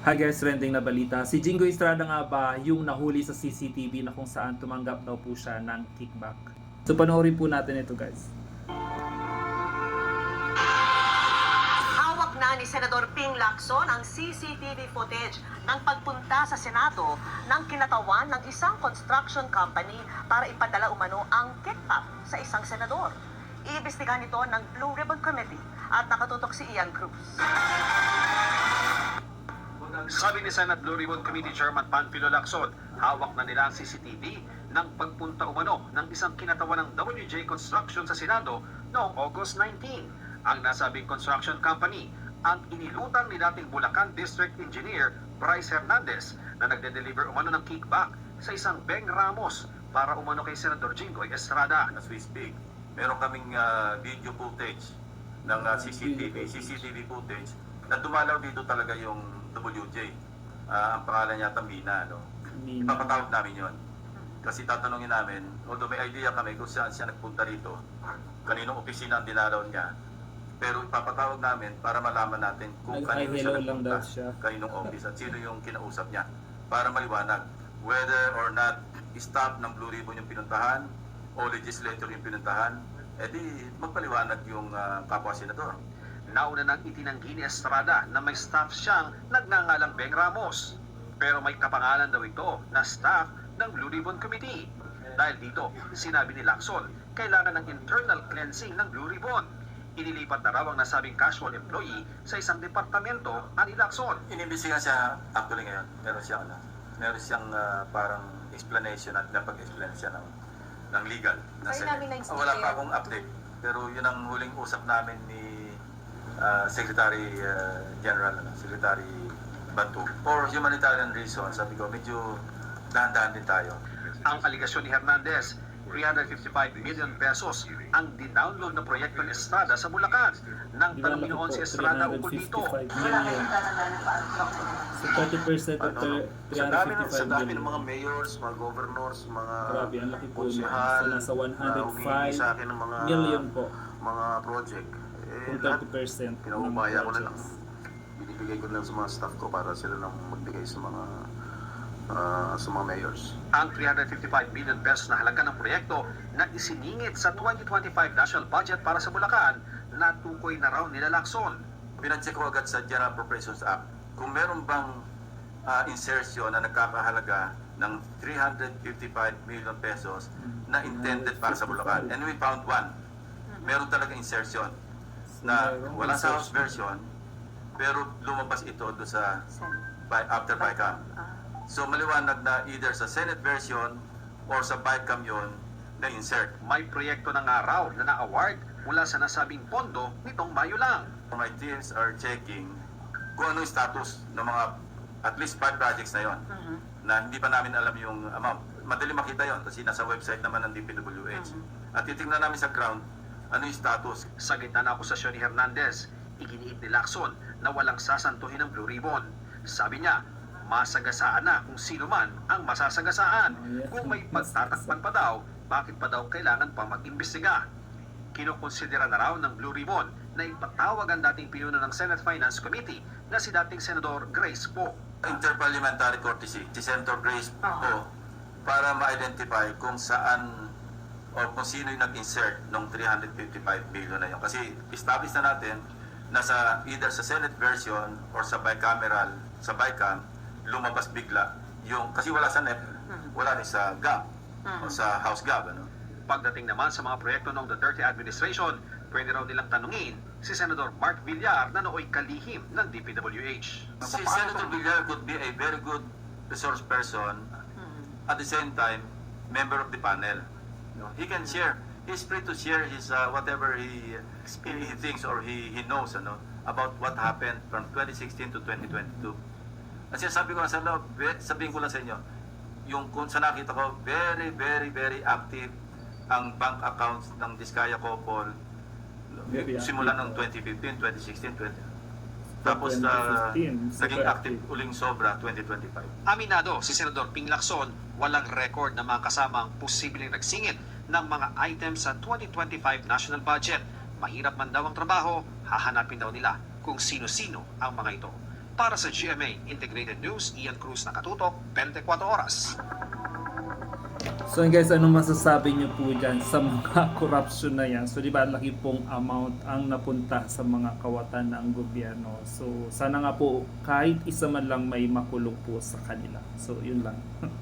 Hi guys, trending na balita. Si Jingo Estrada nga ba yung nahuli sa CCTV na kung saan tumanggap daw po siya ng kickback? So panoorin po natin ito guys. Hawak na ni Senador Ping Lacson ang CCTV footage ng pagpunta sa Senado ng kinatawan ng isang construction company para ipadala umano ang kickback sa isang senador. Iimbestigahan ito ng Blue Ribbon Committee at nakatutok si Ian Cruz. Sabi ni Senate Blue Ribbon Committee Chairman Panfilo Lacson, hawak na nila ang CCTV ng pagpunta umano ng isang kinatawan ng WJ Construction sa Senado noong August 19. Ang nasabing construction company ang inilutang ni dating Bulacan District Engineer Bryce Hernandez na nagde-deliver umano ng kickback sa isang Beng Ramos para umano kay Senador Jinggoy Estrada. as we speak. Meron kaming ah, video footage ng ah, CCTV, CCTV footage na dumalaw dito talaga yung WJ. Ah, ang pangalan niya Tambina, no? Ni- Ipapatawag namin yon. Kasi tatanungin namin, although may idea kami kung saan siya nagpunta rito, kaninong opisina ang dinalaw niya, pero ipapatawag namin para malaman natin kung kanino siya nagpunta, kaninong office at sino yung kinausap niya para maliwanag whether or not staff ng Blue Ribbon yung pinuntahan o legislator yung pinuntahan, edi magpaliwanag yung ah, kapwa senador. Nauna nang itinanggi ni Estrada na may staff siyang nagngangalang Beng Ramos. Pero may kapangalan daw ito na staff ng Blue Ribbon Committee. Dahil dito, sinabi ni Lacson, kailangan ng internal cleansing ng Blue Ribbon. Inilipat na raw ang nasabing casual employee sa isang departamento ani Lacson. Inimbestigahan siya actually ngayon. Meron siyang ano, meron siyang ah, parang explanation at napag-explain siya ng ng legal. na Kaya Senate. namin. Ah, wala pa akong update. Pero yun ang huling usap namin ni ah, Secretary ah, General, ano, Secretary Bantu. For humanitarian reasons, sabi ko, medyo dahan-dahan din tayo. Ang aligasyon ni Hernandez, 355 million pesos ang dinownload na proyekto ni Estrada sa Bulacan. Nang Di ba tanongin laki noon po, si Estrada ukol dito, 355 million. So 30% of Ano, the sa dami, ng, sa 355 dami ng million. mga mayors, mga governors, mga Grabe, ang laki po So nasa na humingi sa akin ng mga 105 million po. mga project. Eh, lahat 30% ng Pinaubaya ko na lang. Binibigay ko na lang sa mga staff ko para sila nang magbigay sa mga ah, sa mga mayors. ang 355 million pesos na halaga ng proyekto na isiningit sa 2025 national budget para sa Bulacan, natukoy na raw nila Lacson. Pinacheck ko agad sa General Appropriations Act kung meron bang ah, insertion na nagkakahalaga ng 355 million pesos na intended para sa Bulacan. And we found one. Meron talaga insertion na wala sa House version pero lumabas ito do sa by, after BICAM. So maliwanag na either sa Senate version or sa BICAM yun na insert. May proyekto na nga raw na na-award mula sa nasabing pondo nitong Mayo lang. My teams are checking kung ano yung status ng mga at least five projects na yon na hindi pa namin alam yung amount. Madali makita yon kasi nasa website naman ng DPWH. At titingnan namin sa ground ano yung status. Sa gitna ng akusasyon ni Hernandez, iginiit ni Lacson na walang sasantuhin ng Blue Ribbon. Sabi niya, masagasaan na kung sino man ang masasagasaan. Kung may pagtatakpan pa daw, bakit pa daw kailangan pa mag-imbestiga? Kinukonsidera na raw ng Blue Ribbon na ipatawag ang dating pinuno ng Senate Finance Committee na si dating Senador Grace Poe. Interparliamentary courtesy, si Senator Grace po, para ma-identify kung saan o kung sino yung nag-insert ng 355 billion na yun. Kasi establish na natin na sa either sa Senate version or sa bicameral, sa BICAM, lumabas bigla yung, kasi wala sa NEP, wala rin sa GAB o sa House GAB. Ano? Pagdating naman sa mga proyekto ng Duterte administration, pwede raw nilang tanungin si Senador Mark Villar na nooy kalihim ng DPWH. Si Senator Villar could be a very good resource person at the same time member of the panel. No? He can share. He's free to share his uh, whatever he, he he thinks or he he knows ano about what happened from 2016 to 2022. Kasi sabi ko nga sa loob, sabihin ko lang sa inyo, yung kung sa nakita ko, very, very, very active ang bank accounts ng Diskaya Very simula ng 2015, 2016, 20... Tapos uh, 2015, super naging active active. uling sobra 2025. Aminado si Senador Ping Lacson, walang record na mga kasamang posibleng nagsingit ng mga items sa 2025 national budget. Mahirap man daw ang trabaho, hahanapin daw nila kung sino-sino ang mga ito. Para sa GMA Integrated News, Ian Cruz nakatutok, 24 oras. So guys, ano masasabi niyo po dyan sa mga corruption na yan? So di ba laki pong amount ang napunta sa mga kawatan ng gobyerno. So sana nga po kahit isa man lang may makulong po sa kanila. So yun lang.